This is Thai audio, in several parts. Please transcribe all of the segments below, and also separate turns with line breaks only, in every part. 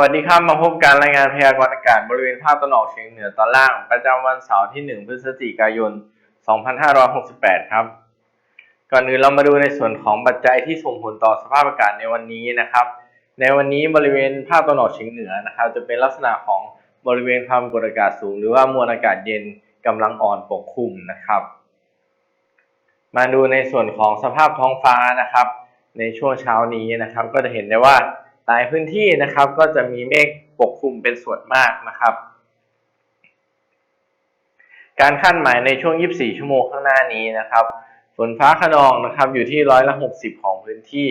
วัสดีครับ มาพบการรายงานพยากรณ์อากาศบริเวณภาคตะวันออกเฉียงเหนือตอนล่าง ประจำวันเสาร์ที่ 1 พฤศจิกายน 2568 ครับ ก่อนอื่นเรามาดูในส่วนของปัจจัยที่ส่งผลต่อสภาพอากาศในวันนี้นะครับ ในวันนี้บริเวณภาคตะวันออกเฉียงเหนือนะครับ จะเป็นลักษณะของบริเวณความกดอากาศสูง หรือว่ามวลอากาศเย็นกำลังอ่อนปกคลุมนะครับ มาดูในส่วนของสภาพท้องฟ้านะครับ ในช่วงเช้านี้นะครับ ก็จะเห็นได้ว่า หลายพื้นที่นะครับก็จะมีเมฆปกคลุมเป็นส่วนมากนะครับ การคาดหมายในช่วง 24 ชั่วโมงข้างหน้านี้นะครับฝนฟ้าขนองนะครับอยู่ที่ร้อยละ60 ของพื้นที่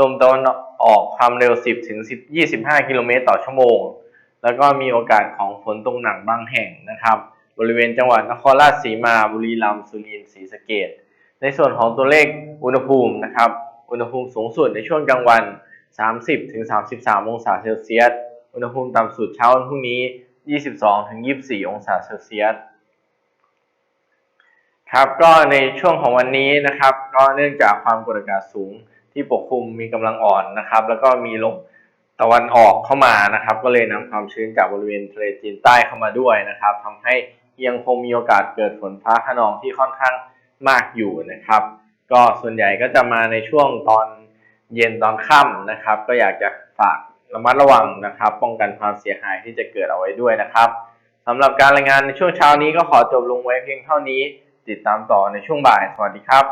ลมตะวันออกความเร็ว 10ถึง25 กิโลเมตรต่อชั่วโมง แล้วก็มีโอกาสของฝนตกหนักบางแห่งนะครับ บริเวณจังหวัดนครราชสีมา บุรีรัมย์ สุรินทร์ศรีสะเกษในส่วนของตัวเลขอุณหภูมินะครับ อุณหภูมิสูงสุดในช่วงกลางวัน 30ถึง33 องศาเซลเซียส อุณหภูมิต่ำสุดเช้าวันพรุ่งนี้ 22ถึง24 องศาเซลเซียส ครับ ก็ในช่วงของวันนี้นะครับ ก็เนื่องจากความกดอากาศสูงที่ปกคลุมมีกำลังอ่อนนะครับ แล้วก็มีลมตะวันออกเข้ามานะครับ ก็เลยนำความชื้นจากบริเวณทะเลจีนใต้เข้ามาด้วยนะครับทำให้ยังคงมีโอกาสเกิดฝนฟ้าขนองที่ค่อนข้างมากอยู่นะครับ ก็ส่วนใหญ่ก็จะมาในช่วงตอน เย็นตอนค่ำนะครับ ก็อยากจะฝากระมัดระวังนะครับ ป้องกันความเสียหายที่จะเกิดเอาไว้ด้วยนะครับสำหรับการรายงานในช่วงเช้านี้ก็ขอจบลงไว้เพียงเท่านี้ ติดตามต่อในช่วงบ่าย สวัสดีครับ